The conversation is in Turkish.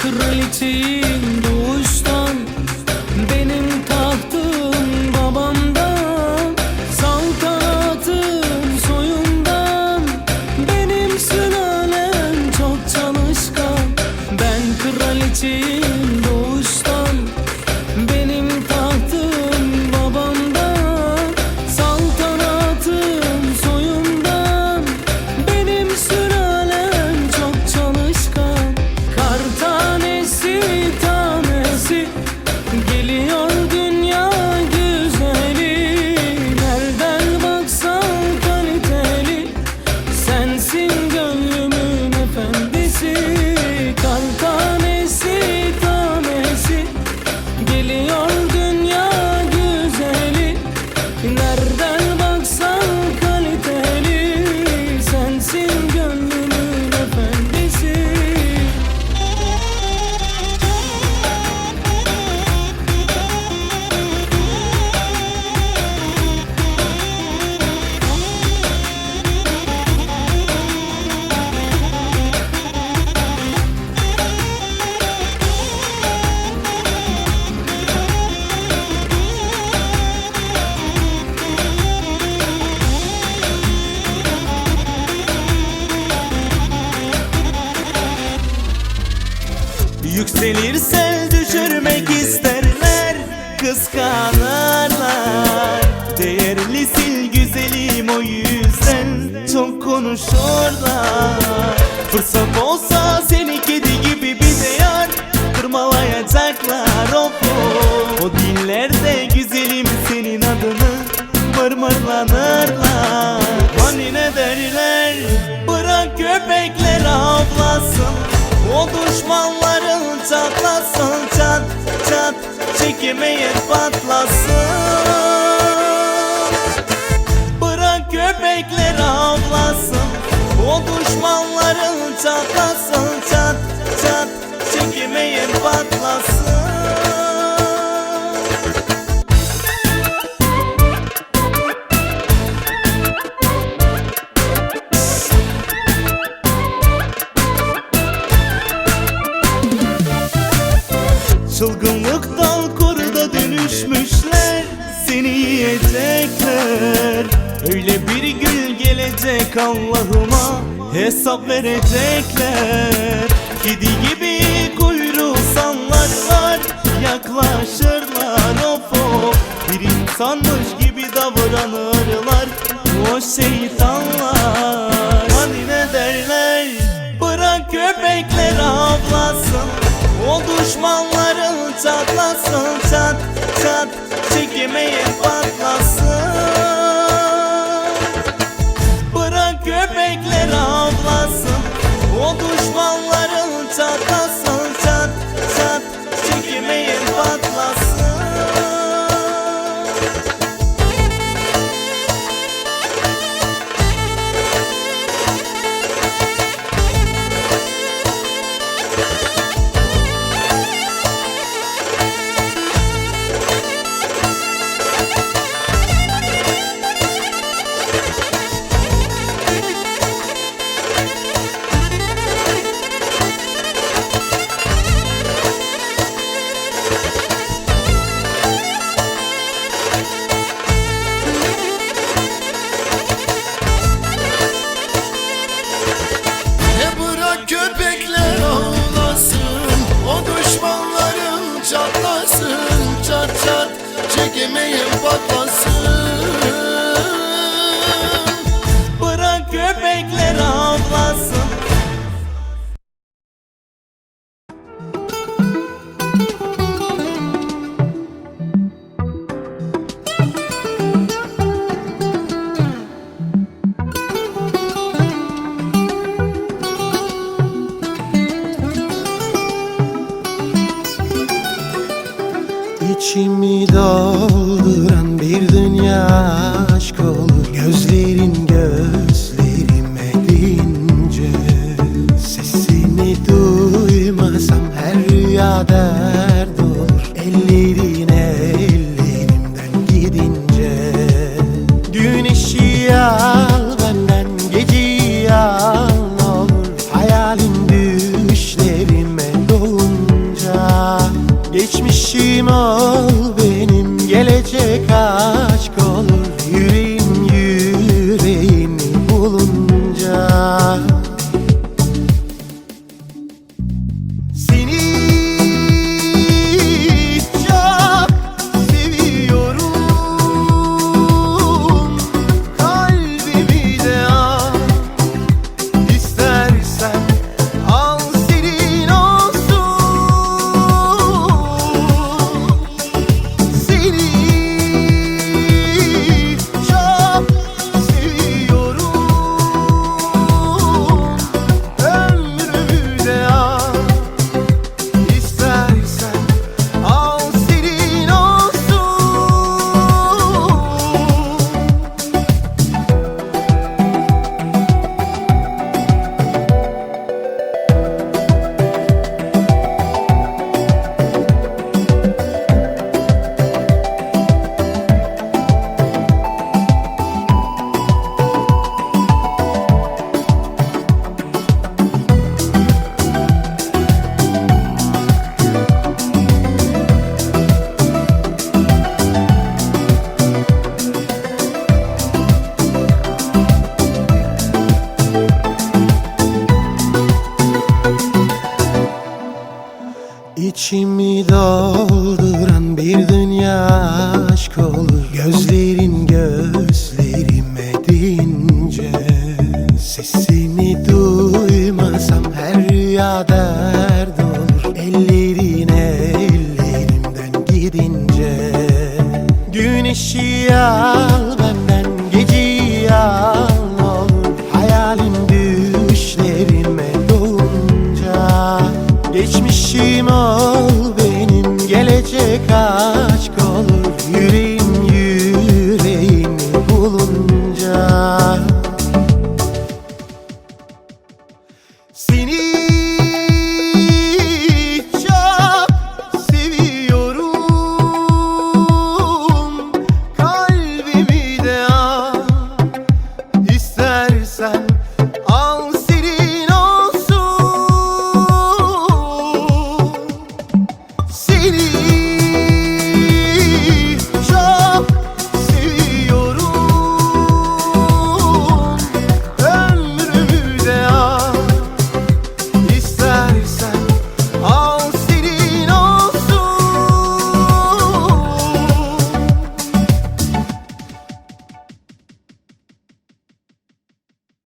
kraliçeyim Yükselir sel düşürmek isterler Kıskanırlar. Değerli sil güzelim o yüzden Çok konuşurlar. Fırsat olsa seni kedi gibi bir de yar Kırmalayacaklar of. O dillerde güzelim senin adını Mırmırlanırlar. Hani ne derler? Bırak köpekler avlasın. O düşmanların çatlasın Çat çat çekemeyen patlasın. Bırak köpekler avlasın O düşmanların çatlasın Çat çat çekemeyen patlasın Seni yiyecekler Öyle bir gün gelecek Allah'ıma Hesap verecekler. Kedi gibi kuyruğu sallarlar Yaklaşırlar of of Bir insanmış gibi davranırlar O şeytanlar. Hani ne derler İçimi dolduran bir dünya aşk olur Geçmişim ol benim. Gelecek aşk olur Yüreğim years. sun.